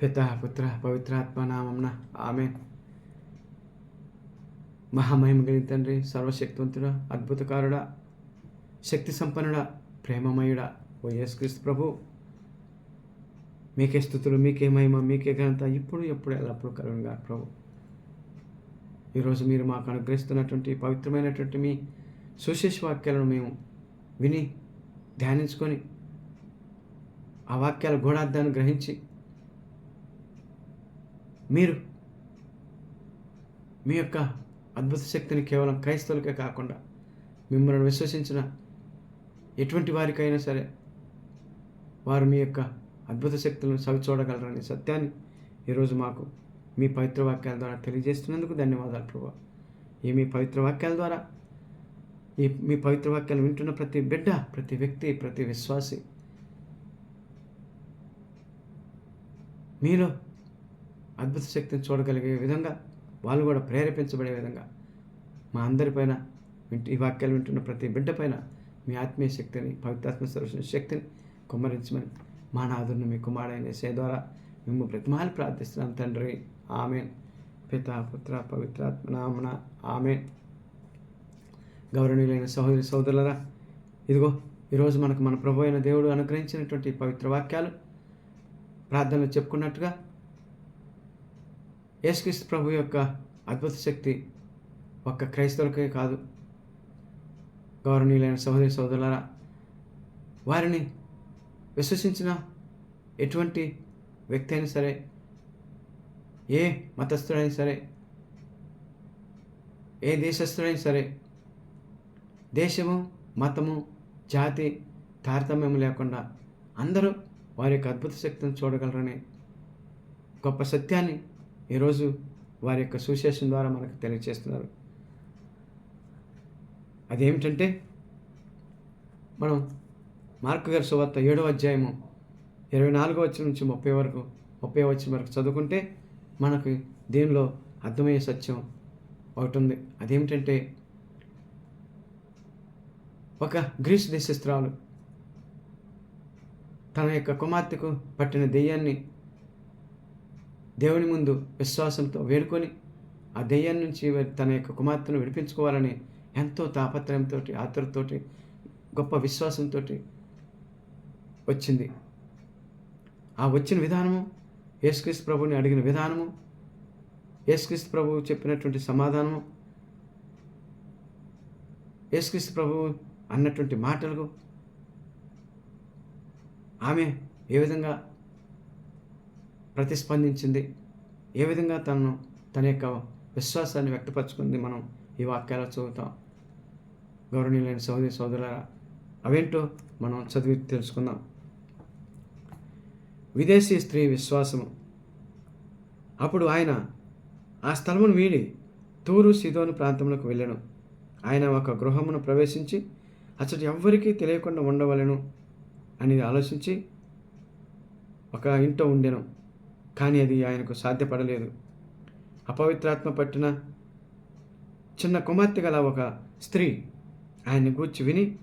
పిత పుత్ర పవిత్రాత్మ నామంన ఆమె మహామహిమ కలిగిన తండ్రి సర్వశక్తివంతుడా అద్భుతకారుడా శక్తి సంపన్నుడా ప్రేమమయుడా ఓ యేసుక్రీస్తు ప్రభు. మీకే స్థుతులు మీకే మహిమ మీకే ఘనత ఇప్పుడు ఎప్పుడు ఎల్లప్పుడు కలుగుగా ప్రభు. ఈరోజు మీరు మాకు అనుగ్రహిస్తున్నటువంటి పవిత్రమైనటువంటి మీ సుశేష వాక్యాలను మేము విని ధ్యానించుకొని ఆ వాక్యాల గూఢార్థాన్ని గ్రహించి మీరు మీ యొక్క అద్భుత శక్తిని కేవలం క్రైస్తవులకే కాకుండా మిమ్మల్ని విశ్వసించిన ఎటువంటి వారికైనా సరే వారు మీ యొక్క అద్భుత శక్తులను సవిచూడగలరనే సత్యాన్ని ఈరోజు మాకు మీ పవిత్ర వాక్యాల ద్వారా తెలియజేస్తున్నందుకు ధన్యవాదాలు ప్రభు. ఈ మీ పవిత్ర వాక్యాల ద్వారా ఈ మీ పవిత్ర వాక్యాలు వింటున్న ప్రతి బిడ్డ ప్రతి వ్యక్తి ప్రతి విశ్వాసి మీలో అద్భుత శక్తిని చూడగలిగే విధంగా వాళ్ళు కూడా ప్రేరేపించబడే విధంగా మా అందరిపైన వింటు ఈ వాక్యాలు వింటున్న ప్రతి బిడ్డ పైన మీ ఆత్మీయ శక్తిని పవిత్రాత్మ సరస్వ శక్తిని కుమ్మరించమని మా నాదుని మీ కుమారుడైన సే ద్వారా మేము ప్రతిమాలు ప్రార్థిస్తున్నాం తండ్రి. ఆమెన్. పిత పుత్ర పవిత్రాత్మ నామన ఆమెన్. గౌరవనీయులైన సహోదరి సోదరులరా ఇదిగో ఈరోజు మనకు మన ప్రభు అయిన దేవుడు అనుగ్రహించినటువంటి పవిత్ర వాక్యాలు ప్రార్థనలు చెప్పుకున్నట్టుగా యేసుక్రీస్తు ప్రభు యొక్క అద్భుత శక్తి ఒక్క క్రైస్తవులకే కాదు. గౌరవనీయులైన సహోదరి సోదరులారా వారిని విశ్వసించిన ఎటువంటి వ్యక్తి అయినా సరే ఏ మతస్థుడైనా సరే ఏ దేశస్థుడైనా సరే దేశము మతము జాతి తారతమ్యం లేకుండా అందరూ వారి యొక్క అద్భుత శక్తిని చూడగలరనే గొప్ప సత్యాన్ని ఈరోజు వారి యొక్క సుశేషం ద్వారా మనకు తెలియజేస్తున్నారు అదేమిటంటే మనం మార్కు గారి సువార్త ఏడో అధ్యాయము ఇరవై నాలుగో వచ్చిన నుంచి ముప్పై వరకు ముప్పై వచ్చిన వరకు చదువుకుంటే మనకు దీనిలో అర్థమయ్యే సత్యం ఒకటి ఉంది. అదేమిటంటే ఒక గ్రీస్ దేశస్త్రాలు తన యొక్క కుమార్తెకు పట్టిన దెయ్యాన్ని దేవుని ముందు విశ్వాసంతో వేడుకొని ఆ దెయ్యం నుంచి తన యొక్క కుమార్తెను విడిపించుకోవాలని ఎంతో తాపత్రయంతో ఆతురతోటి గొప్ప విశ్వాసంతో వచ్చింది. ఆ వచ్చిన విధానము యేసుక్రీస్తు ప్రభుని అడిగిన విధానము యేసుక్రీస్తు ప్రభు చెప్పినటువంటి సమాధానము యేసుక్రీస్తు ప్రభు అన్నటువంటి మాటలకు ఆమె ఏ విధంగా ప్రతిస్పందించింది. ఏ విధంగా తను తన యొక్క విశ్వాసాన్ని వ్యక్తపరచుకుంది మనం ఈ వాక్యాలు చదువుతాం. గౌరవనీయులైన సోదరి సోదరులారా అవేంటో మనం చదివి తెలుసుకుందాం. విదేశీ స్త్రీ విశ్వాసము. అప్పుడు ఆయన ఆ స్థలమును వీడి తూరు సిదోను ప్రాంతంలోకి వెళ్ళాను. ఆయన ఒక గృహమును ప్రవేశించి అసలు ఎవ్వరికీ తెలియకుండా ఉండవలను అని ఆలోచించి ఒక ఇంట ఉండెను. కానీ అది ఆయనకు సాధ్యపడలేదు. అపవిత్రాత్మ పట్టిన చిన్న కుమార్తె గల ఒక స్త్రీ ఆయన్ని గూర్చి విని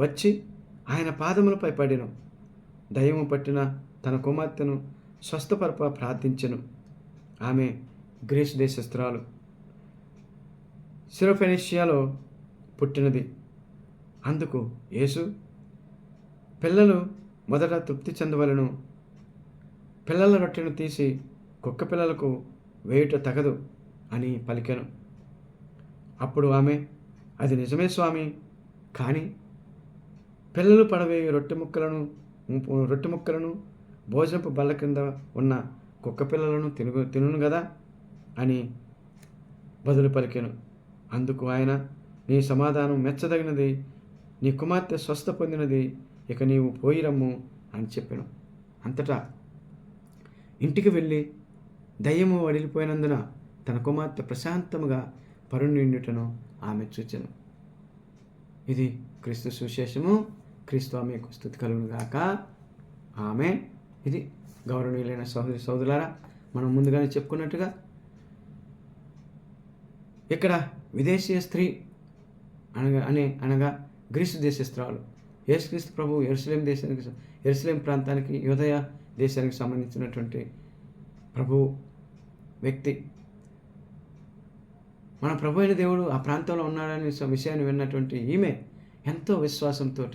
వచ్చి ఆయన పాదములపై పడిను. దయ్యము పట్టిన తన కుమార్తెను స్వస్థపరప ప్రార్థించెను. ఆమె గ్రీస్ దేశస్త్రాలు సిరోఫెనిషియాలో పుట్టినది. అందుకు యేసు పిల్లలు మొదట తృప్తి చెందవలను పిల్లల రొట్టెను తీసి కుక్క పిల్లలకు వేయుట తగదు అని పలికాను. అప్పుడు ఆమె అది నిజమే స్వామి కానీ పిల్లలు పడవే రొట్టె ముక్కలను రొట్టె ముక్కలను భోజనపు బల్ల కింద ఉన్న కుక్క పిల్లలను తిను తినును కదా అని బదులు పలికాను. అందుకు ఆయన నీ సమాధానం మెచ్చదగినది నీ కుమార్తె స్వస్థ పొందినది ఇక నీవు పోయిరమ్ము అని చెప్పాను. అంతటా ఇంటికి వెళ్ళి దయ్యము వడిలిపోయినందున తన కుమార్తె ప్రశాంతముగా పరుణిండుటను ఆమె చూచెను. ఇది క్రీస్తు సుశేషము క్రీస్తు ఆమెకు స్థుతి కలుగునుగాక ఆమె. ఇది గౌరవనీయులైన సోదరి సోదరులారా మనం ముందుగానే చెప్పుకున్నట్టుగా ఇక్కడ విదేశీయ స్త్రీ అనగా అనే అనగా గ్రీసు దేశ స్త్రాలు యేసుక్రీస్తు ప్రభు ఎరుసలేం దేశానికి ఎరుసలేం ప్రాంతానికి యోదయ దేశానికి సంబంధించినటువంటి ప్రభు వ్యక్తి. మన ప్రభు అయిన దేవుడు ఆ ప్రాంతంలో ఉన్నాడనే విషయాన్ని విన్నటువంటి ఈమె ఎంతో విశ్వాసంతో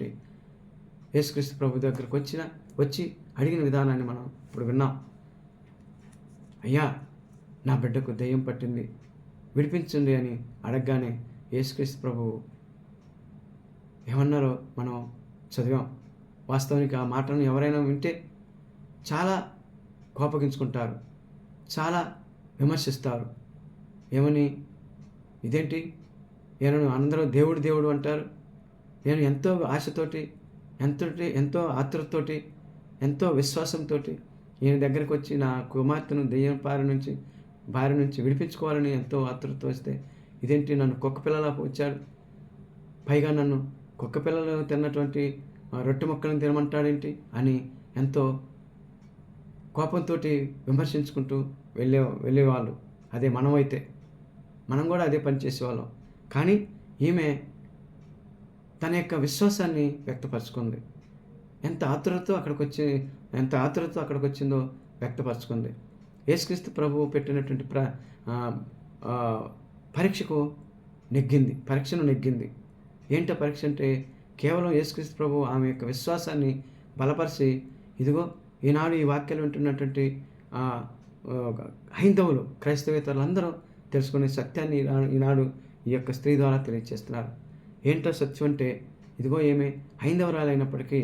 యేసుక్రీస్తు ప్రభు దగ్గరకు వచ్చిన వచ్చి అడిగిన విధానాన్ని మనం ఇప్పుడు విన్నాం. అయ్యా నా బిడ్డకు దెయ్యం పట్టింది విడిపించండి అని అడగగానే యేసుక్రీస్తు ప్రభువు ఏమన్నారో మనం చదివాం. వాస్తవానికి ఆ మాటను ఎవరైనా వింటే చాలా కోపగించుకుంటారు. చాలా విమర్శిస్తారు. ఏమని? ఇదేంటి? నేను అందరూ దేవుడు దేవుడు అంటారు. నేను ఎంతో ఆశతోటి ఎంతో ఎంతో ఆతృతతోటి ఎంతో విశ్వాసంతో ఈయన దగ్గరికి వచ్చి నా కుమార్తెను దెయ్యం పారి నుంచి భార్య నుంచి విడిపించుకోవాలని ఎంతో ఆతృత వస్తే ఇదేంటి? నన్ను కుక్క పిల్లలా వచ్చాడు పైగా నన్ను కుక్క పిల్లలు తిన్నటువంటి రొట్టె మొక్కలను తినమంటాడేంటి? అని ఎంతో కోపంతో విమర్శించుకుంటూ వెళ్ళే వెళ్ళేవాళ్ళు. అదే మనమైతే. మనం కూడా అదే పని చేసేవాళ్ళం. కానీ ఈమె తన యొక్క విశ్వాసాన్ని వ్యక్తపరచుకుంది. ఎంత ఆతురతో అక్కడికి వచ్చి ఎంత ఆతురతో అక్కడికి వచ్చిందో వ్యక్తపరచుకుంది. యేసుక్రీస్తు ప్రభువు పెట్టినటువంటి ప్ర పరీక్షకు నెగ్గింది. పరీక్షను నెగ్గింది. ఏంటో పరీక్ష అంటే కేవలం యేసుక్రీస్తు ప్రభు ఆమె యొక్క విశ్వాసాన్ని బలపరిచి ఇదిగో ఈనాడు ఈ వాక్యాలు వింటున్నటువంటి హైందవులు క్రైస్తవేతరులు అందరూ తెలుసుకునే సత్యాన్ని ఈనాడు ఈనాడు ఈ యొక్క స్త్రీ ద్వారా తెలియజేస్తున్నారు ఏంటో సత్యం అంటే ఇదిగో ఏమే హైందవరాలైనప్పటికీ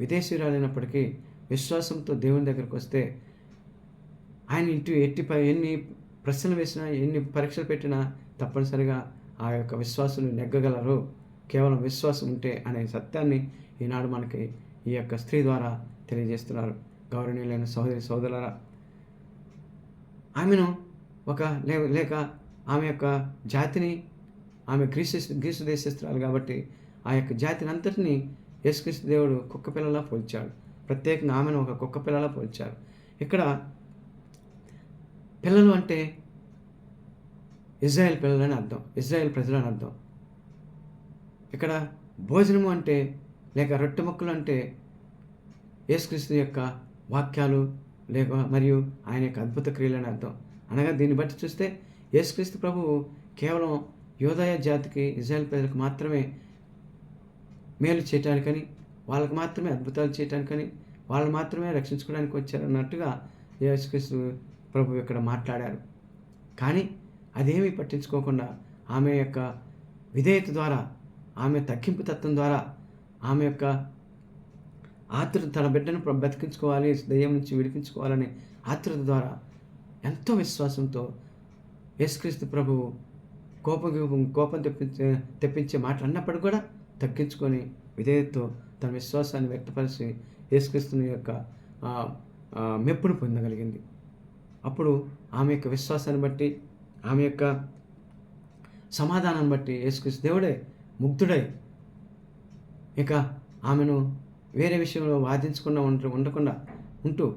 విదేశీయురాలైనప్పటికీ విశ్వాసంతో దేవుని దగ్గరకు వస్తే ఆయన ఇంటి ఎట్టి ఎన్ని ప్రశ్నలు వేసినా ఎన్ని పరీక్షలు పెట్టినా తప్పనిసరిగా ఆ యొక్క విశ్వాసులు నెగ్గగలరు. కేవలం విశ్వాసం ఉంటే అనే సత్యాన్ని ఈనాడు మనకి ఈ యొక్క స్త్రీ ద్వారా తెలియజేస్తున్నారు. గౌరవనీయులైన సహోదరి సోదరులారా ఆమెను ఒక లే లేక ఆమె యొక్క జాతిని ఆమె గ్రీసు గ్రీసు దేశస్తురాలు కాబట్టి ఆ యొక్క జాతిని అంతటిని యేసుక్రీస్తు దేవుడు కుక్క పిల్లలా పోల్చాడు. ప్రత్యేకంగా ఆమెను ఒక కుక్క పిల్లలా పోల్చాడు. ఇక్కడ పిల్లలు అంటే ఇజ్రాయెల్ పిల్లలని అర్థం ఇజ్రాయెల్ ప్రజలని అర్థం. ఇక్కడ భోజనము అంటే లేక రొట్టె ముక్కలు అంటే యేసుక్రీస్తు యొక్క వాక్యాలు లేక మరియు ఆయన యొక్క అద్భుత క్రియలని అర్థం. అనగా దీన్ని బట్టి చూస్తే యేసుక్రీస్తు ప్రభువు కేవలం యోదయ జాతికి ఇజ్రాయెల్ ప్రజలకు మాత్రమే మేలు చేయటానికని వాళ్ళకి మాత్రమే అద్భుతాలు చేయటానికని వాళ్ళు మాత్రమే రక్షించుకోవడానికి వచ్చారన్నట్టుగా యేసుక్రీస్తు ప్రభు ఇక్కడ మాట్లాడారు. కానీ అదేమీ పట్టించుకోకుండా ఆమె యొక్క విధేయత ద్వారా ఆమె తగ్గింపు తత్వం ద్వారా ఆమె యొక్క ఆతృత తన బిడ్డను బ్రతికించుకోవాలి దయ్యం నుంచి విడిపించుకోవాలనే ఆతృత ద్వారా ఎంతో విశ్వాసంతో యేసుక్రీస్తు ప్రభువు కోపం కోపం తెప్పించే తెప్పించే మాటలు అన్నప్పటికీ కూడా తగ్గించుకొని విధేయతతో తన విశ్వాసాన్ని వ్యక్తపరిచి యేసుక్రీస్తుని యొక్క మెప్పును పొందగలిగింది. అప్పుడు ఆమె యొక్క విశ్వాసాన్ని బట్టి ఆమె యొక్క సమాధానాన్ని బట్టి యేసుక్రీస్తు దేవుడే ముగ్ధుడై ఇక ఆమెను వేరే విషయంలో వాదించకుండా ఉంట ఉండకుండా ఉంటూ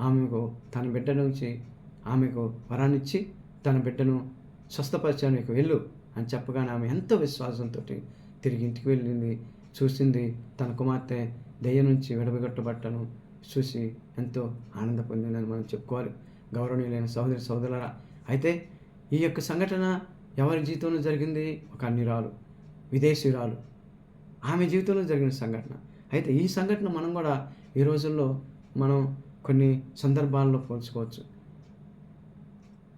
ఆమెకు తన బిడ్డ నుంచి ఆమెకు వరాన్నిచ్చి తన బిడ్డను స్వస్థపరిచాను ఇక వెళ్ళు అని చెప్పగానే ఆమె ఎంతో విశ్వాసంతో తిరిగి ఇంటికి వెళ్ళింది. చూసింది తన కుమార్తె దయ్యం నుంచి విడబగొట్టబట్టను చూసి ఎంతో ఆనంద పొందిందని మనం చెప్పుకోవాలి. గౌరవనీయులైన సహోదరి సహోదరులరా అయితే ఈ యొక్క సంఘటన ఎవరి జీవితంలో జరిగింది? ఒక అన్నిరాలు విదేశీయురాలు. ఆమె జీవితంలో జరిగిన సంఘటన. అయితే ఈ సంఘటన మనం కూడా ఈ రోజుల్లో మనం కొన్ని సందర్భాల్లో పోల్చుకోవచ్చు.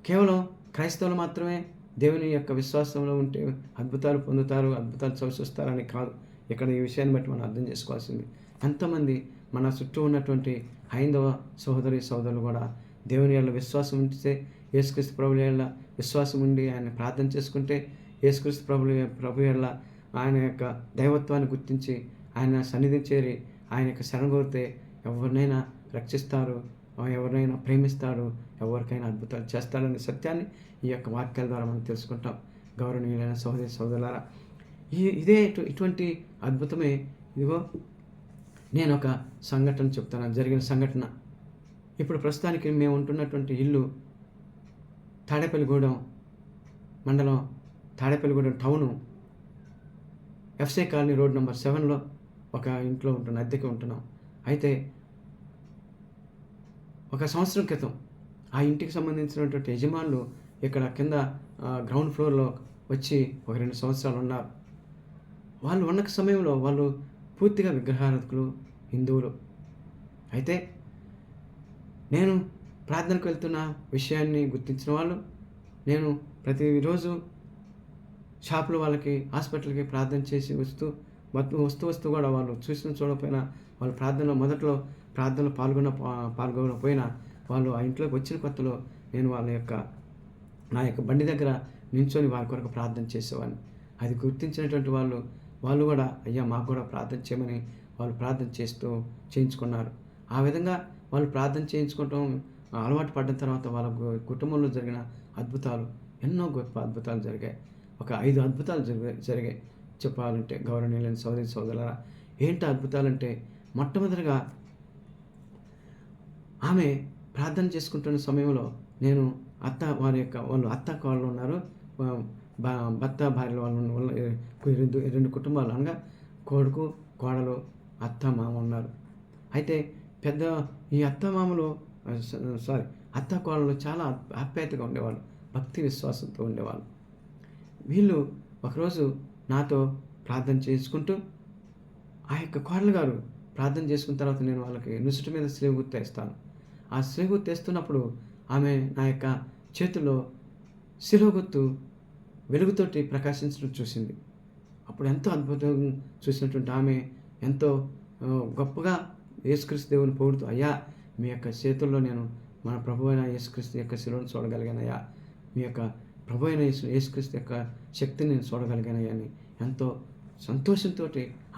కేవలం క్రైస్తవులు మాత్రమే దేవుని యొక్క విశ్వాసంలో ఉంటే అద్భుతాలు పొందుతారు అద్భుతాలు చవిచూస్తారని కాదు. ఇక్కడ ఈ విషయాన్ని బట్టి మనం అర్థం చేసుకోవాల్సింది. ఎంతమంది మన చుట్టూ ఉన్నటువంటి హైందవ సహోదరి సోదరులు కూడా దేవుని యొక్క విశ్వాసం ఉంచితే యేసుక్రీస్తు ప్రభుల యొక్క విశ్వాసం ఉండి ఆయన ప్రార్థన చేసుకుంటే యేసుక్రీస్తు ప్రభు ప్రభు యొక్క ఆయన యొక్క దైవత్వాన్ని గుర్తించి ఆయన సన్నిధి చేరి ఆయన యొక్క శరణ కోరితే ఎవరినైనా రక్షిస్తారు ఎవరినైనా ప్రేమిస్తారు ఎవరికైనా అద్భుతాలు చేస్తారనే సత్యాన్ని ఈ యొక్క వాక్యాల ద్వారా మనం తెలుసుకుంటాం. గౌరవనీయులైన సహోదరి సహోదరులారా ఈ ఇదే ఇటువంటి అద్భుతమే ఇదిగో నేను ఒక సంఘటన చెప్తాను జరిగిన సంఘటన. ఇప్పుడు ప్రస్తుతానికి మేము ఉంటున్నటువంటి ఇల్లు తాడేపల్లిగూడెం మండలం తాడేపల్లిగూడెం టౌను ఎఫ్సే కాలనీ రోడ్ నెంబర్ సెవెన్లో. ఒక ఇంట్లో ఉంటున్నాం అద్దెకి ఉంటున్నాం. అయితే ఒక సంవత్సరం క్రితం ఆ ఇంటికి సంబంధించినటువంటి యజమానులు ఇక్కడ కింద గ్రౌండ్ ఫ్లోర్లో వచ్చి ఒక రెండు సంవత్సరాలు ఉన్నారు. వాళ్ళు ఉన్న సమయంలో వాళ్ళు పూర్తిగా విగ్రహారాధకులు హిందువులు. అయితే నేను ప్రార్థనకు వెళ్తున్న విషయాన్ని గుర్తించిన వాళ్ళు నేను ప్రతిరోజు షాపులు వాళ్ళకి హాస్పిటల్కి ప్రార్థన చేసి వస్తూ వస్తూ వస్తూ కూడా వాళ్ళు చూసిన చూడకపోయినా వాళ్ళు ప్రార్థనలో మొదట్లో ప్రార్థనలో పాల్గొన పాల్గొనకపోయినా వాళ్ళు ఆ ఇంట్లోకి వచ్చిన కొత్తలో నేను వాళ్ళ యొక్క నా యొక్క బండి దగ్గర నించొని వారి కొరకు ప్రార్థన చేసేవాడిని. అది గుర్తించినటువంటి వాళ్ళు వాళ్ళు కూడా అయ్యా మాకు కూడా ప్రార్థన చేయమని వాళ్ళు ప్రార్థన చేస్తూ చేయించుకున్నారు. ఆ విధంగా వాళ్ళు ప్రార్థన చేయించుకోవటం అలవాటు పడ్డ తర్వాత వాళ్ళ కుటుంబంలో జరిగిన అద్భుతాలు ఎన్నో గొప్ప అద్భుతాలు జరిగాయి. ఒక ఐదు అద్భుతాలు జరిగాయి జరిగాయి. చెప్పాలంటే గౌరవనీయులైన సోదరి సోదరులరా ఏంటి అద్భుతాలంటే మొట్టమొదటిగా ఆమె ప్రార్థన చేసుకుంటున్న సమయంలో నేను అత్త వారి యొక్క వాళ్ళు అత్త వాళ్ళు ఉన్నారు. బా- భర్త భార్యల వాళ్ళు ఉన్న- రెండు రెండు కుటుంబాలు అనగా కొడుకు కోడలు అత్త మామ ఉన్నారు. అయితే పెద్ద ఈ అత్త మామలు సారీ అత్త కోడలు చాలా ఆప్యాయతగా ఉండేవాళ్ళు భక్తి విశ్వాసంతో ఉండేవాళ్ళు. వీళ్ళు ఒకరోజు నాతో ప్రార్థన చేసుకుంటూ ఆ యొక్క కోరలు గారు ప్రార్థన చేసుకున్న తర్వాత నేను వాళ్ళకి నుసుటి మీద స్లేవ్ గుర్తు వేస్తాను ఆ స్లేవ్ గుర్తు వేస్తున్నప్పుడు ఆమె నా యొక్క చేతిలో శిలువ గుర్తు వెలుగుతోటి ప్రకాశించడం చూసింది. అప్పుడు ఎంతో అద్భుతం చూసినటువంటి ఆమె ఎంతో గొప్పగా యేసుక్రీస్తు దేవుని పొగుడుతూ అయ్యా మీ యొక్క చేతుల్లో నేను మన ప్రభు అయిన యేసుక్రీస్తు యొక్క శిలువను చూడగలిగానయ్యా. మీ యొక్క ప్రభు అయిన యేసుక్రీస్తు యొక్క శక్తిని నేను చూడగలిగానని ఎంతో సంతోషంతో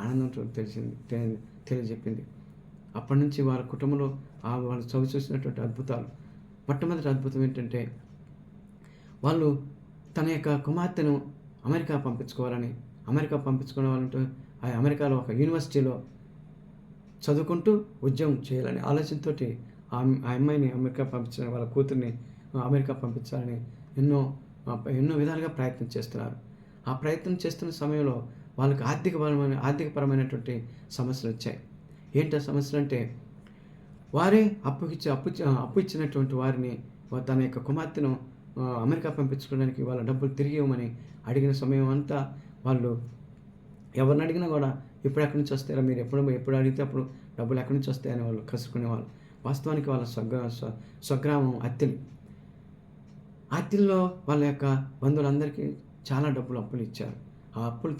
ఆనందంతో తెలిసింది తెలియజెప్పింది. అప్పటి నుంచి వాళ్ళ కుటుంబంలో ఆ వాళ్ళు చవి చూసినటువంటి అద్భుతాలు. మొట్టమొదటి అద్భుతం ఏంటంటే వాళ్ళు తన యొక్క కుమార్తెను అమెరికా పంపించుకోవాలని అమెరికా పంపించుకోవాలంటే ఆ అమెరికాలో ఒక యూనివర్సిటీలో చదువుకుంటూ ఉద్యోగం చేయాలని ఆలోచనతో ఆ అమ్మాయిని అమెరికా పంపించిన వాళ్ళ కూతుర్ని అమెరికా పంపించాలని ఎన్నో ఎన్నో విధాలుగా ప్రయత్నం చేస్తున్నారు. ఆ ప్రయత్నం చేస్తున్న సమయంలో వాళ్ళకి ఆర్థికపరమైన ఆర్థికపరమైనటువంటి సమస్యలు వచ్చాయి. ఏంటి ఆ సమస్యలు అంటే వారే అప్పు ఇచ్చి అప్పు అప్పు ఇచ్చినటువంటి వారిని తన యొక్క కుమార్తెను అమెరికా పంపించుకోవడానికి వాళ్ళ డబ్బులు తిరిగి ఇవ్వమని అడిగిన సమయం అంతా వాళ్ళు ఎవరిని అడిగినా కూడా ఇప్పుడు ఎక్కడి నుంచి వస్తారా మీరు? ఎప్పుడు ఎప్పుడు అడిగితే అప్పుడు డబ్బులు ఎక్కడి నుంచి వస్తాయని వాళ్ళు కసుకునేవాళ్ళు వాస్తవానికి వాళ్ళ స్వగ్ర స్వగ్రామం అత్తిలి. అత్తిల్లో వాళ్ళ యొక్క బంధువులందరికీ చాలా డబ్బులు అప్పులు ఇచ్చారు. ఆ అప్పులు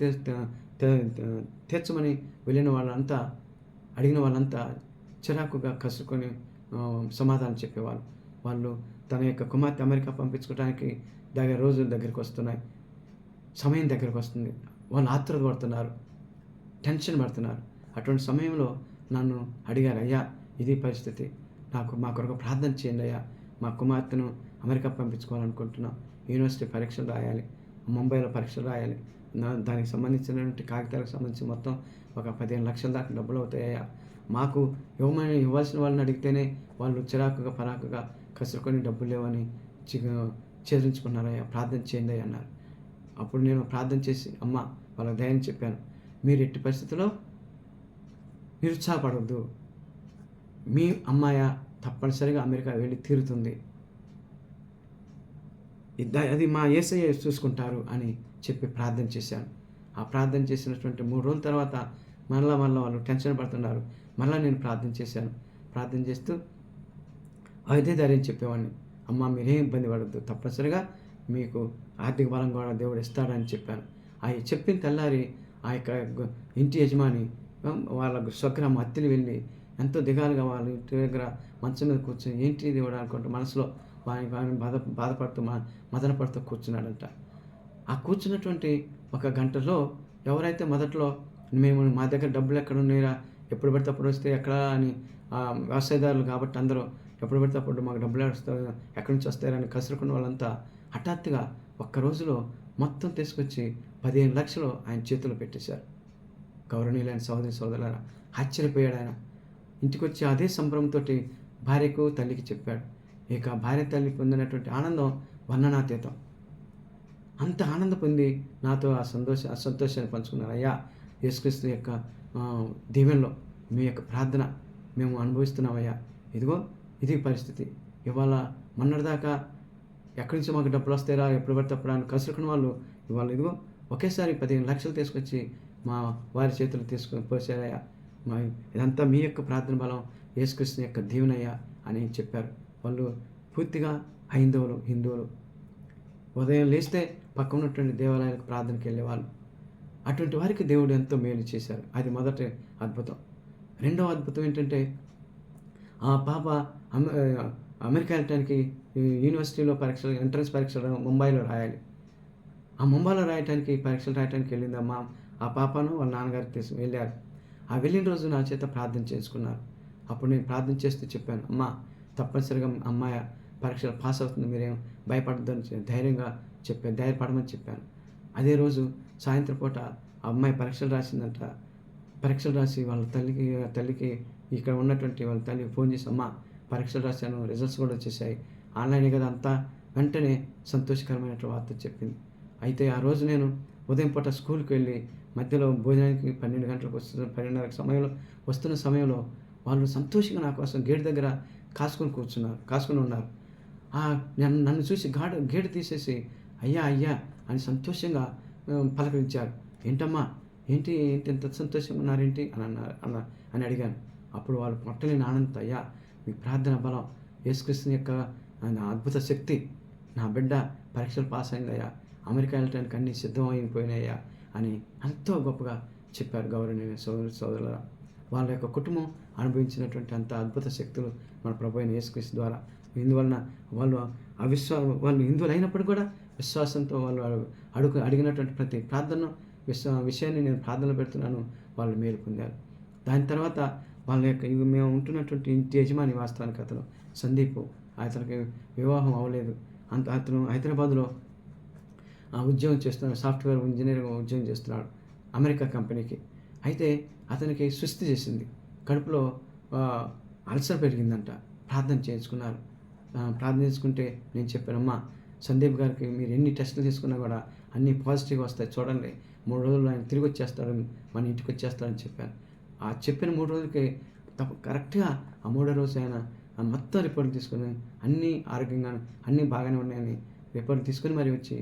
తీర్చమని వెళ్ళిన వాళ్ళంతా అడిగిన వాళ్ళంతా చిరాకుగా కసుకొని సమాధానం చెప్పేవాళ్ళు. వాళ్ళు తన యొక్క కుమార్తె అమెరికా పంపించుకోవడానికి దగ్గర రోజులు దగ్గరికి వస్తున్నాయి. సమయం దగ్గరకు వస్తుంది. వాళ్ళు ఆత్రుత పడుతున్నారు టెన్షన్ పడుతున్నారు. అటువంటి సమయంలో నన్ను అడిగారు అయ్యా ఇది పరిస్థితి. నాకు మా కొరకు ప్రార్థన చేయండి అయ్యా. మా కుమార్తెను అమెరికా పంపించుకోవాలనుకుంటున్నాం. యూనివర్సిటీ పరీక్షలు రాయాలి. ముంబైలో పరీక్షలు రాయాలి. దానికి సంబంధించినటువంటి కాగితాలకు సంబంధించి మొత్తం ఒక పదిహేను లక్షల దాకా డబ్బులు అవుతాయా మాకు ఇవ్వమని ఇవ్వాల్సిన వాళ్ళని అడిగితేనే వాళ్ళు చిరాకుగా పరాకుగా కసురుకొని డబ్బులు లేవని చి చేరించుకున్నారయ్యా ప్రార్థన చేయండి అన్నారు. అప్పుడు నేను ప్రార్థన చేసి అమ్మ వాళ్ళకి ధైర్యం చెప్పాను. మీరు ఎట్టి పరిస్థితుల్లో నిరుత్సాహపడవద్దు మీ అమ్మాయ తప్పనిసరిగా అమెరికా వెళ్ళి తీరుతుంది. అది మా ఏసయ్య చూసుకుంటారు అని చెప్పి ప్రార్థన చేశాను ఆ ప్రార్థన చేసినటువంటి మూడు రోజుల తర్వాత మరలా మళ్ళీ వాళ్ళు టెన్షన్ పడుతున్నారు. మరలా నేను ప్రార్థన చేశాను. ప్రార్థన చేస్తూ అదే ధైర్యం చెప్పేవాడిని. అమ్మ మీరేం ఇబ్బంది పడద్దు. తప్పనిసరిగా మీకు ఆర్థిక బలం కూడా దేవుడు ఇస్తాడని చెప్పాను. అవి చెప్పిన తెల్లారి ఆ యొక్క ఇంటి యజమాని వాళ్ళ స్వగ్రహం అత్తిని వెళ్ళి ఎంతో దిగాలుగా వాళ్ళ ఇంటి దగ్గర మంచం మీద కూర్చొని ఏంటి దేవుడు అనుకుంటే మనసులో వాని బాధ బాధపడుతూ మా మదన కూర్చున్నాడంట. ఆ కూర్చున్నటువంటి ఒక గంటలో ఎవరైతే మొదట్లో మేము మా దగ్గర డబ్బులు ఎక్కడ ఉన్నాయిరా ఎప్పుడు పడితే అప్పుడు వస్తే ఎక్కడ అని వ్యవసాయదారులు కాబట్టి అందరూ ఎప్పుడు పడితే అప్పుడు మాకు డబ్బులు వస్తాయి ఎక్కడి నుంచి వస్తారని కసురుకున్న వాళ్ళంతా హఠాత్తుగా ఒక్క రోజులో మొత్తం తీసుకొచ్చి పదిహేను లక్షలు ఆయన చేతిలో పెట్టేశారు. గౌరవనీయులైన సోదరి సోదరులారా ఆశ్చర్యపోయాడు ఆయన. ఇంటికి వచ్చి అదే సంబరంతో భార్యకు తల్లికి చెప్పాడు. ఇక భార్య తల్లి పొందినటువంటి ఆనందం వర్ణనాతీతం. అంత ఆనంద పొంది నాతో ఆ సంతోష ఆ సంతోషాన్ని పంచుకున్నారు. అయ్యా యేసుక్రీస్తు యొక్క దీవెనలో మీ యొక్క ప్రార్థన మేము అనుభవిస్తున్నామయ్యా. ఇదిగో ఇది పరిస్థితి. ఇవాళ మొన్నటిదాకా ఎక్కడి నుంచి మాకు డబ్బులు వస్తారా ఎప్పుడు పడితే అప్పుడు అని కసురుకున్న వాళ్ళు ఇవాళ ఇదిగో ఒకేసారి పదిహేను లక్షలు తీసుకొచ్చి మా వారి చేతులు తీసుకొని పోసారయ్యా. మా ఇదంతా మీ యొక్క ప్రార్థన బలం యేసుకృష్ణ యొక్క దీవెనయ్యా అని చెప్పారు. వాళ్ళు పూర్తిగా హైందవులు హిందువులు. ఉదయం లేస్తే పక్క ఉన్నటువంటి దేవాలయాలకు ప్రార్థనకి వెళ్ళేవాళ్ళు. అటువంటి వారికి దేవుడు ఎంతో మేలు చేశారు. అది మొదటి అద్భుతం. రెండవ అద్భుతం ఏంటంటే ఆ పాప అమె అమెరికా వెళ్ళటానికి యూనివర్సిటీలో పరీక్షలు ఎంట్రన్స్ పరీక్షలు ముంబైలో రాయాలి. ఆ ముంబైలో రాయటానికి పరీక్షలు రాయటానికి వెళ్ళింది అమ్మ ఆ పాపను వాళ్ళ నాన్నగారికి తీసు వెళ్ళారు. ఆ వెళ్ళిన రోజు నా చేత ప్రార్థన చేసుకున్నారు. అప్పుడు నేను ప్రార్థన చేస్తూ చెప్పాను అమ్మ తప్పనిసరిగా అమ్మాయి పరీక్షలు పాస్ అవుతుంది మీరేం భయపడద్దని ధైర్యంగా చెప్పాను ధైర్యపడమని చెప్పాను అదే రోజు సాయంత్రం పూట ఆ అమ్మాయి పరీక్షలు రాసిందంట. పరీక్షలు రాసి వాళ్ళ తల్లికి తల్లికి ఇక్కడ ఉన్నటువంటి వాళ్ళ తల్లికి ఫోన్ చేసి అమ్మ పరీక్షలు రాశాను రిజల్ట్స్ కూడా వచ్చేసాయి. ఆన్లైన్ కదా అంతా? వెంటనే సంతోషకరమైన వార్త చెప్పింది. అయితే ఆ రోజు నేను ఉదయం పూట స్కూల్కి వెళ్ళి మధ్యలో భోజనానికి పన్నెండు గంటలకు వస్తున్న పన్నెండున్నర సమయంలో వస్తున్న సమయంలో వాళ్ళు సంతోషంగా నా కోసం గేట్ దగ్గర కాసుకొని కూర్చున్నారు కాసుకొని ఉన్నారు. నన్ను నన్ను చూసి గాడు గేటు తీసేసి అయ్యా అయ్యా అని సంతోషంగా పలకరించారు. ఏంటమ్మా ఏంటి ఏంటి ఎంత సంతోషంగా ఉన్నారేంటి? అని అన్నారు అన్న అని అడిగాను. అప్పుడు వాళ్ళు పొట్టలేని ఆనందం అయ్యా మీ ప్రార్థన బలం యేసుకృష్ణ యొక్క అద్భుత శక్తి నా బిడ్డ పరీక్షలు పాస్ అయిందయ్యా అమెరికా వెళ్ళటానికి అన్నీ సిద్ధమైపోయినాయ్యా అని ఎంతో గొప్పగా చెప్పారు గౌరవనీయ సోదరు సోదరుల వాళ్ళ యొక్క కుటుంబం అనుభవించినటువంటి అంత అద్భుత శక్తులు మన ప్రభు అయిన యేసుక్రీస్తు ద్వారా. ఇందువలన వాళ్ళు అవిశ్వా వాళ్ళు హిందువులు అయినప్పుడు కూడా విశ్వాసంతో వాళ్ళు అడుగు అడిగినటువంటి ప్రతి ప్రార్థన విశ్వ విషయాన్ని నేను ప్రార్థన పెడుతున్నాను వాళ్ళు మేలు పొందారు. దాని తర్వాత వాళ్ళ యొక్క ఇవి మేము ఉంటున్నటువంటి ఇంటి యజమాని వాస్తవానికి అతను సందీప్. అతనికి వివాహం అవ్వలేదు. అంత అతను హైదరాబాద్లో ఆ ఉద్యోగం చేస్తున్నాడు సాఫ్ట్వేర్ ఇంజనీరింగ్ ఉద్యోగం చేస్తున్నాడు అమెరికా కంపెనీకి. అయితే అతనికి సుస్థి చేసింది. కడుపులో అల్సర్ పెరిగిందంట. ప్రార్థన చేయించుకున్నారు ప్రార్థన చేసుకుంటే నేను చెప్పానమ్మా సందీప్ గారికి మీరు ఎన్ని టెస్టులు తీసుకున్నా కూడా అన్నీ పాజిటివ్ వస్తాయి. చూడండి మూడు రోజులు ఆయన తిరిగి వచ్చేస్తాడు మన ఇంటికి వచ్చేస్తాడని చెప్పాను. ఆ చెప్పిన మూడు రోజులకి తప్ప కరెక్ట్గా ఆ మూడో రోజు ఆయన మొత్తం రిపోర్ట్ తీసుకుని అన్నీ ఆరోగ్యంగా అన్నీ బాగానే ఉన్నాయని రిపోర్ట్లు తీసుకుని మరి వచ్చి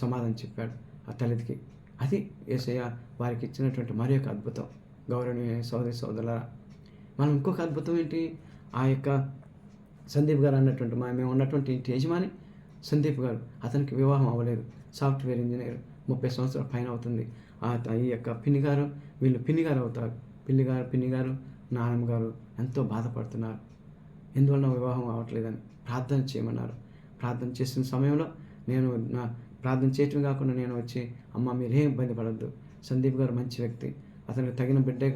సమాధానం చెప్పాడు ఆ తల్లికి. అది ఏసయ్య వారికి ఇచ్చినటువంటి మరి యొక్క అద్భుతం. గౌరవనీయ సోదరి సోదరుల మనం ఇంకొక అద్భుతం ఏంటి? ఆ యొక్క సందీప్ గారు అన్నటువంటి మా మేము ఉన్నటువంటి ఇంటి యజమాని సందీప్ గారు. అతనికి వివాహం అవ్వలేదు. సాఫ్ట్వేర్ ఇంజనీర్ ముప్పై సంవత్సరాల పైన అవుతుంది. ఆ ఈ యొక్క పిన్ని గారు వీళ్ళు పిన్ని గారు అవుతారు. పిల్లి గారు పిన్ని గారు నాన్నమ్మ గారు ఎంతో బాధపడుతున్నారు. ఎందువల్ల వివాహం అవ్వట్లేదని ప్రార్థన చేయమన్నారు. ప్రార్థన చేసిన సమయంలో నేను నా ప్రార్థన చేయటం కాకుండా నేను వచ్చి అమ్మ మీరేం ఇబ్బంది పడద్దు. సందీప్ గారు మంచి వ్యక్తి. అతనికి తగిన బిడ్డే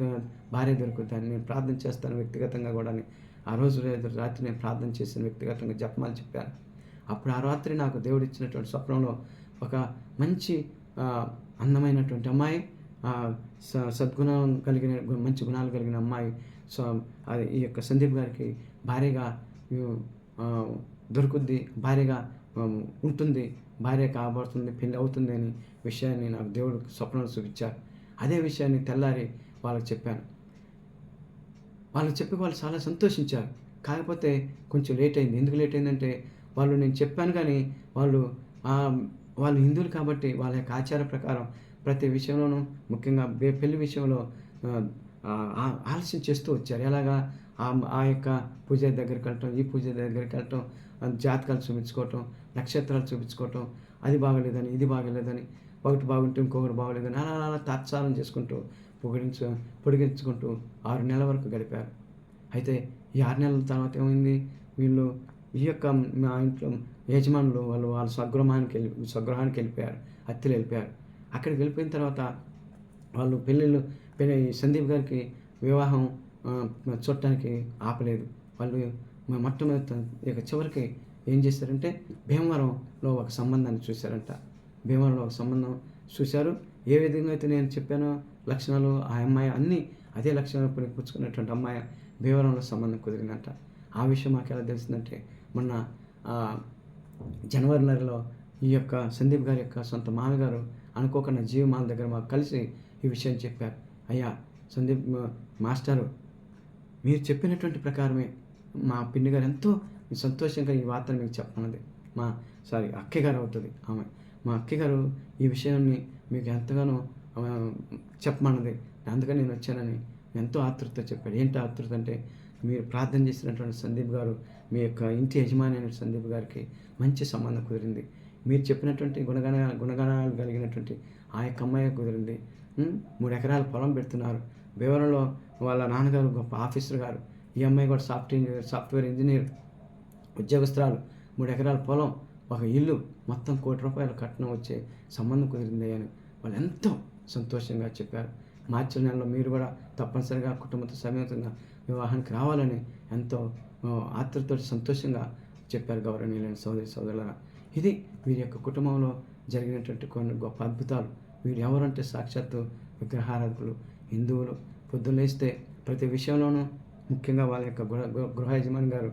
భార్య దొరుకుతాను నేను ప్రార్థన చేస్తాను వ్యక్తిగతంగా కూడా అని. ఆ రోజు రాత్రి నేను ప్రార్థన చేసిన వ్యక్తిగతంగా జపమాలు చెప్పాను అప్పుడు ఆ రాత్రి నాకు దేవుడు ఇచ్చినటువంటి స్వప్నంలో ఒక మంచి అందమైనటువంటి అమ్మాయి స- సద్గుణం కలిగిన మంచి గుణాలు కలిగిన అమ్మాయి సో అది ఈ యొక్క సందీప్ గారికి భార్యగా దొరుకుద్ది భార్యగా ఉంటుంది భార్య కాబడుతుంది పెళ్ళి అవుతుంది అని విషయాన్ని నాకు దేవుడు స్వప్నం చూపించారు అదే విషయాన్ని తెల్లారి వాళ్ళకి చెప్పాను. వాళ్ళు చెప్పి వాళ్ళు చాలా సంతోషించారు. కాకపోతే కొంచెం లేట్ అయింది. ఎందుకు లేట్ అయిందంటే వాళ్ళు నేను చెప్పాను కానీ వాళ్ళు వాళ్ళు హిందువులు కాబట్టి వాళ్ళ యొక్క ఆచార ప్రకారం ప్రతి విషయంలోనూ ముఖ్యంగా పెళ్ళి విషయంలో ఆ, ఆలస్యం చేస్తూ వచ్చారు. ఎలాగా ఆ ఆ యొక్క పూజ దగ్గరికి వెళ్ళటం ఈ పూజ దగ్గరికి వెళ్ళటం జాతకాలు చూపించుకోవటం నక్షత్రాలు చూపించుకోవటం అది బాగలేదని ఇది బాగలేదని ఒకటి బాగుంటే ఇంకొకటి బాగలేదని అలా అలా అలా తాత్సారం చేసుకుంటూ పొగిడించు పొడిగించుకుంటూ ఆరు నెలల వరకు గడిపారు. అయితే ఈ ఆరు నెలల తర్వాత ఏమైంది? వీళ్ళు ఈ యొక్క మా ఇంట్లో యజమానులు వాళ్ళు వాళ్ళ స్వగృహానికి వెళ్ళి స్వగృహానికి వెళ్ళిపోయారు. అత్తెలు వెళ్ళిపోయారు. అక్కడికి వెళ్ళిపోయిన తర్వాత వాళ్ళు పెళ్ళిళ్ళు పెళ్ళి సందీప్ గారికి వివాహం చూడటానికి ఆపలేదు. వాళ్ళు మొట్టమొదటి ఇక చివరికి ఏం చేశారంటే భీమవరంలో ఒక సంబంధాన్ని చూశారంట. భీమవరంలో ఒక సంబంధం చూశారు. ఏ విధంగా అయితే నేను చెప్పానో లక్షణాలు ఆ అమ్మాయి అన్నీ అదే లక్షణాలు పుచ్చుకున్నటువంటి అమ్మాయి భీమవరంలో సంబంధం కుదిరిందంట. ఆ విషయం మాకు ఎలా తెలిసిందంటే మొన్న జనవరి నెలలో ఈ యొక్క సందీప్ గారి యొక్క సొంత మామగారు అనుకోకుండా జీవమాల దగ్గర మాకు కలిసి ఈ విషయం చెప్పారు. అయ్యా సందీప్ మాస్టారు మీరు చెప్పినటువంటి ప్రకారమే మా పిన్ని గారు ఎంతో సంతోషంగా ఈ వార్తను మీకు చెప్పనున్నది మా సారీ అక్కయ్య గారు అవుతుంది ఆమె. మా అక్క గారు ఈ విషయాన్ని మీకు ఎంతగానో చెప్పమన్నది. అందుకని నేను వచ్చానని ఎంతో ఆతృత చెప్పాడు. ఏంటి ఆతృత అంటే మీరు ప్రార్థన చేసినటువంటి సందీప్ గారు మీ యొక్క ఇంటి యజమాని అయిన సందీప్ గారికి మంచి సంబంధం కుదిరింది. మీరు చెప్పినటువంటి గుణగణ గుణగణాలు కలిగినటువంటి ఆ యొక్క అమ్మాయి కుదిరింది. మూడు ఎకరాల పొలం పెడుతున్నారు. వివరణలో వాళ్ళ నాన్నగారు గొప్ప ఆఫీసర్ గారు. ఈ అమ్మాయి కూడా సాఫ్ట్వేర్ సాఫ్ట్వేర్ ఇంజనీర్ ఉద్యోగస్తురాలు. మూడు ఎకరాల పొలం ఒక ఇల్లు మొత్తం కోటి రూపాయల కట్నం వచ్చే సంబంధం కుదిరింది అని వాళ్ళు ఎంతో సంతోషంగా చెప్పారు. మార్చి నెలలో మీరు కూడా తప్పనిసరిగా కుటుంబంతో సమేతంగా వివాహానికి రావాలని ఎంతో ఆ, సంతోషంగా చెప్పారు గౌరవనీయులైన సోదరి సోదరులరా. ఇది వీరి యొక్క కుటుంబంలో జరిగినటువంటి కొన్ని గొప్ప అద్భుతాలు. వీరు ఎవరంటే సాక్షాత్తు విగ్రహారాధకులు హిందువులు. పొద్దున్న లేస్తే ప్రతి విషయంలోనూ ముఖ్యంగా వాళ్ళ యొక్క గృహ- గృహ యజమాని గారు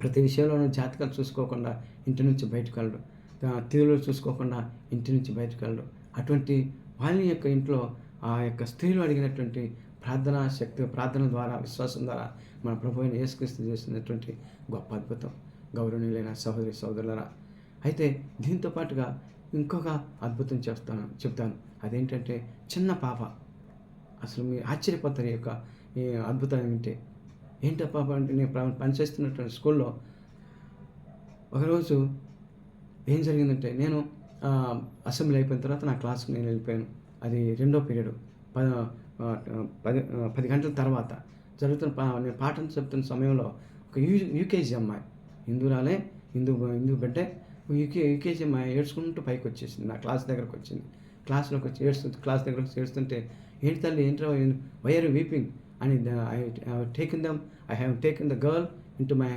ప్రతి విషయంలోనూ జాతకాలు చూసుకోకుండా ఇంటి నుంచి బయటకు వెళ్ళడు ఆ, తిథులు చూసుకోకుండా ఇంటి నుంచి బయటకు వెళ్ళడు. అటువంటి వాళ్ళ యొక్క ఇంట్లో ఆ యొక్క స్త్రీలు అడిగినటువంటి ప్రార్థనా శక్తి ప్రార్థన ద్వారా విశ్వాసం ద్వారా మన ప్రభు అయిన యేసుక్రీస్తు చేసినటువంటి గొప్ప అద్భుతం. గౌరవనీయులైన సహోదరి సహోదరులరా అయితే దీంతో పాటుగా ఇంకొక అద్భుతం చేస్తాను చెప్తాను. అదేంటంటే చిన్న పాప. అసలు మీరు ఆశ్చర్యపోతారు ఈ యొక్క ఈ అద్భుతాన్ని వింటే ఏంటో పాప అంటే నేను పనిచేస్తున్నటువంటి స్కూల్లో ఒకరోజు ఏం జరిగిందంటే నేను అసెంబ్లీ అయిపోయిన తర్వాత నా క్లాస్కి నేను వెళ్ళిపోయాను. అది రెండో పీరియడ్. పద పది పది గంటల తర్వాత జరుగుతున్న పా నేను పాఠం చెప్తున్న సమయంలో ఒక యూ యూకేజీ అమ్మాయి హిందూరాలే హిందూ హిందూ బిడ్డే యూకే యూకేజీ అమ్మాయి ఏడ్చుకుంటూ పైకి వచ్చేసింది. నా క్లాస్ దగ్గరకు వచ్చింది. క్లాస్లోకి వచ్చి ఏడుస్తుంది క్లాస్ దగ్గరకు వచ్చి ఏడుస్తుంటే ఏంటి తల్లి ఏంటో? వై ఆర్ వీపింగ్ అని I taken them I have taken the girl in to my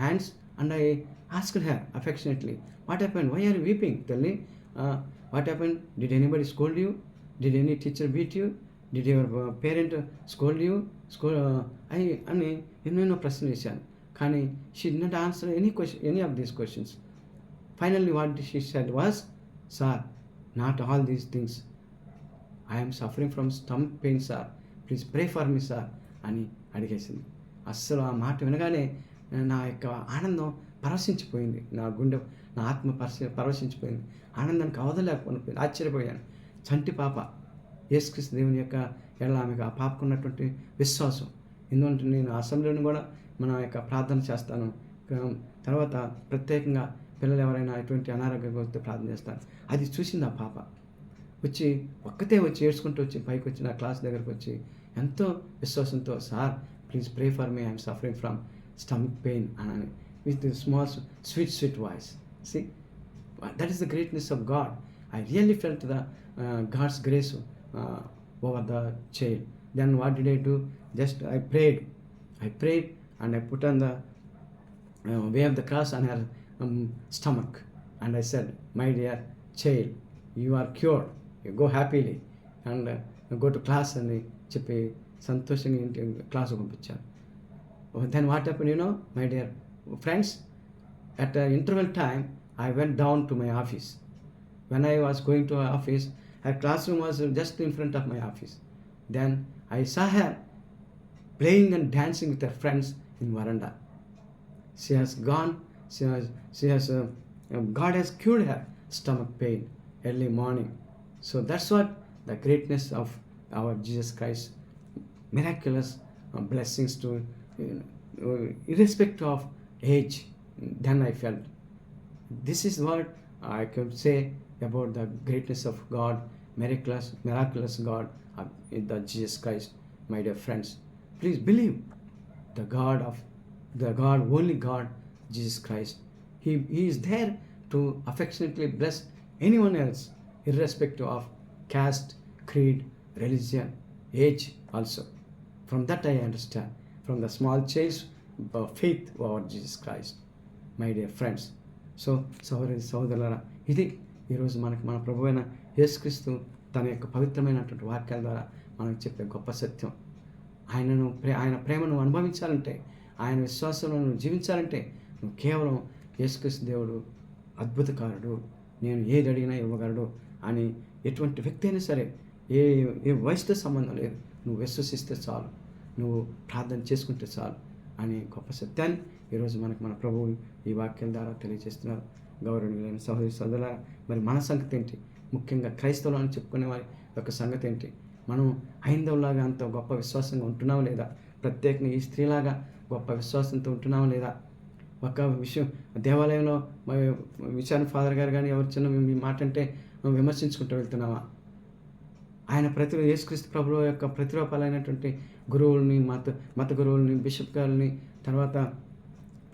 hands and I asked her affectionately what happen why are weeping తల్లి what happen did anybody scold you did any teacher beat you did your parent scold you school అని అని ఎన్నెన్నో ప్రశ్నలు వేశాను కానీ she not answer any question any of these questions finally what she said was sir not all these things I'm suffering from stomach pain sir Please pray for me sir అని అడిగేసింది. అస్సలు ఆ మాట వినగానే నా యొక్క ఆనందం పరవశించిపోయింది. నా గుండె నా ఆత్మ పరశ పరవశించిపోయింది. ఆనందానికి అవదలేకపోయిపోయింది ఆశ్చర్యపోయాను. చంటి పాప యేసుక్రీస్తు దేవుని యొక్క ఎలా ఆమెకు ఆ పాపకు ఉన్నటువంటి విశ్వాసం. ఎందుకంటే నేను అసెంబ్లీని కూడా మన యొక్క ప్రార్థన చేస్తాను. తర్వాత ప్రత్యేకంగా పిల్లలు ఎవరైనా ఎటువంటి అనారోగ్యం వస్తే ప్రార్థన చేస్తాను అది చూసింది ఆ పాప. వచ్చి ఒక్కతే వచ్చి ఏడ్చుకుంటూ వచ్చి పైకి వచ్చి నా క్లాస్ దగ్గరకు వచ్చి ఎంతో విశ్వాసంతో sir please pray for me I'm suffering from stomach pain అని with small sweet sweet voice. See that is the greatness of God I really felt the God's grace over the child then what did I do just I prayed I prayed and I put on the way of the cross on her stomach and I said my My dear you are cured cured. You go happily and uh, go to class అని చెప్పి సంతోషంగా ఇంటి class పంపించాను then what happen you know my dear friends at interval time I went down to my office when I was going to office her classroom was just in front of my office. Then I saw her playing and dancing with her friends in veranda. She has gone, she has, she has, uh, uh, God has cured her stomach pain early morning. So that's what the greatness of our Jesus Christ, miraculous uh, blessings to, you know, irrespective of age, then I felt. This is what I could say about the greatness of God, miraculous, miraculous God, uh, the Jesus Christ, my dear friends. Please believe the God of the God, only God, Jesus Christ. He, he is there to affectionately bless anyone else, irrespective of caste, creed, religion, age also. From that I understand. From the small child's uh, faith over Jesus Christ. My dear friends so సహోదరి సహోదరులరా ఇది ఈరోజు మనకు మన ప్రభు అయిన యేసుక్రీస్తు తన యొక్క పవిత్రమైనటువంటి వాక్యాల ద్వారా మనకు చెప్పే గొప్ప సత్యం ఆయనను ప్రే ఆయన ప్రేమను అనుభవించాలంటే ఆయన విశ్వాసంలో నువ్వు జీవించాలంటే నువ్వు కేవలం యేసుక్రీస్తు దేవుడు అద్భుతకారుడు నేను ఏది అడిగినా ఇవ్వగలడు అని ఎటువంటి వ్యక్తి అయినా సరే ఏ ఏ వయసుతో సంబంధం లేదు. నువ్వు విశ్వసిస్తే చాలు. నువ్వు ప్రార్థన చేసుకుంటే చాలు అనే గొప్ప సత్యాన్ని ఈరోజు మనకు మన ప్రభువు ఈ వాక్యం ద్వారా తెలియజేస్తున్నారు. గౌరవనీయులైన సహోదరి సోదరుల మరి మన సంగతి ఏంటి? ముఖ్యంగా క్రైస్తవులు అని చెప్పుకునే వారి యొక్క సంగతి ఏంటి? మనం హైందవులాగా అంత గొప్ప విశ్వాసంగా ఉంటున్నాం లేదా? ప్రత్యేకంగా ఈ స్త్రీలాగా గొప్ప విశ్వాసంతో ఉంటున్నావా లేదా? ఒక విషయం దేవాలయంలో విచారణ ఫాదర్ గారు కానీ ఎవరు చిన్న మీ మాట అంటే విమర్శించుకుంటూ వెళ్తున్నామా ఆయన ప్రతి యేసుక్రీస్తు ప్రభువు యొక్క ప్రతిరూపాలైనటువంటి గురువుల్ని మత మత గురువుల్ని బిషప్ గారిని తర్వాత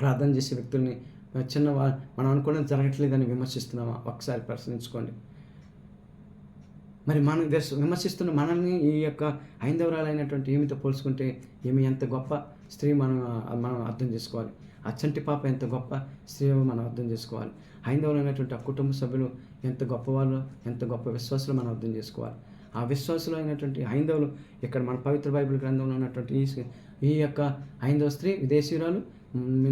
ప్రార్థన చేసే వ్యక్తుల్ని చిన్న మనం అనుకోవడం జరగట్లేదని విమర్శిస్తున్నామా ఒకసారి ప్రశ్నించుకోండి. మరి మనం దేశ- విమర్శిస్తున్న మనల్ని ఈ యొక్క ఐందవరాలైనటువంటి ఏమితో పోల్చుకుంటే ఏమి ఎంత గొప్ప స్త్రీ మనం మనం అర్థం చేసుకోవాలి. అచ్చంటి పాప ఎంత గొప్ప స్త్రీ మనం అర్థం చేసుకోవాలి. హైందవులైనటువంటి ఆ కుటుంబ సభ్యులు ఎంత గొప్పవాళ్ళు ఎంత గొప్ప విశ్వాసులు మనం అర్థం చేసుకోవాలి. ఆ విశ్వాసులు అయినటువంటి హైందవులు ఇక్కడ మన పవిత్ర బైబిల్ గ్రంథంలో ఉన్నటువంటి ఈ ఈ యొక్క హైందవ స్త్రీ విదేశీయురాలు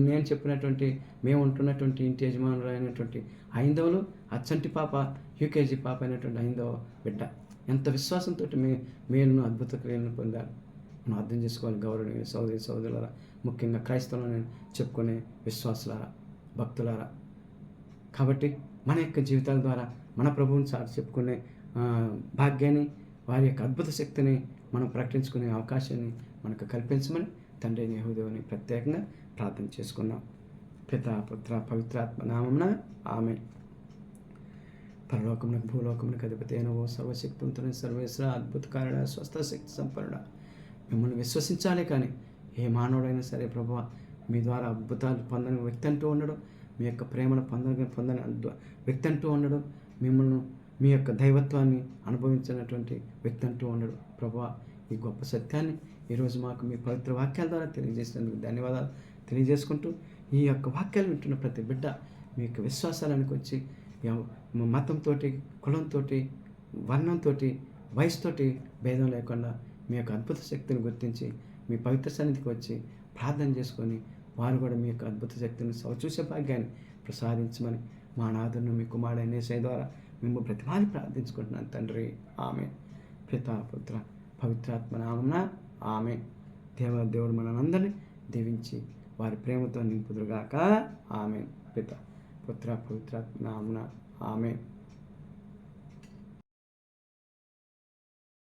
నేను చెప్పినటువంటి మేము ఉంటున్నటువంటి ఇంటి యజమానులు అయినటువంటి హైందవులు అచ్చంటి పాప యూకేజీ పాప అయినటువంటి హైందవ బిడ్డ. ఎంత విశ్వాసంతో మే మేలును అద్భుత క్రియలను పొందారు. మనం అర్థం చేసుకోవాలి గౌరవనీయ సోదరి సోదరులారా ముఖ్యంగా క్రైస్తవులను చెప్పుకునే విశ్వాసులారా భక్తులారా. కాబట్టి మన యొక్క జీవితాల ద్వారా మన ప్రభువుని సార్ చెప్పుకునే భాగ్యాన్ని వారి యొక్క అద్భుత శక్తిని మనం ప్రకటించుకునే అవకాశాన్ని మనకు కల్పించమని తండ్రి యహోదేవుని ప్రత్యేకంగా ప్రార్థన చేసుకున్నాం. పిత పుత్ర పవిత్రాత్మ నామమున ఆమె పరలోకమునకు భూలోకమునకు అధిపతి అయిన ఓ సర్వశక్తివంతుని సర్వేశ్వర అద్భుత కారణ స్వస్థ శక్తి సంపన్నుడ. మిమ్మల్ని విశ్వసించాలి కానీ ఏ మానవుడైనా సరే ప్రభు మీ ద్వారా అద్భుతాలు పొందని వ్యక్తి అంటూ ఉండడం. మీ యొక్క ప్రేమను పొందని పొందని వ్యక్తి అంటూ ఉండడం. మిమ్మల్ని మీ యొక్క దైవత్వాన్ని అనుభవించినటువంటి వ్యక్తి అంటూ ఉండడు. ప్రభా ఈ గొప్ప సత్యాన్ని ఈరోజు మాకు మీ పవిత్ర వాక్యాల ద్వారా తెలియజేసినందుకు ధన్యవాదాలు తెలియజేసుకుంటూ ఈ యొక్క వాక్యాలు వింటున్న ప్రతి బిడ్డ మీ యొక్క విశ్వాసాలకు వచ్చి మతంతో కులంతో వర్ణంతో వయసుతోటి భేదం లేకుండా మీ యొక్క అద్భుత శక్తిని గుర్తించి మీ పవిత్ర సన్నిధికి వచ్చి ప్రార్థన చేసుకొని వారు కూడా మీ యొక్క అద్భుత శక్తిని చూసే భాగ్యాన్ని ప్రసాదించమని మా నాదును మీ కుమారుడు యేసయ్య ద్వారా మేము ప్రతిమాని ప్రార్థించుకుంటున్నాను తండ్రి. ఆమె పిత పుత్ర పవిత్రాత్మ నామన ఆమె దేవ దేవుడు మనందరినీ దీవించి వారి ప్రేమతో నింపుదురుగాక. ఆమె పిత పుత్ర పవిత్రాత్మ నామన ఆమె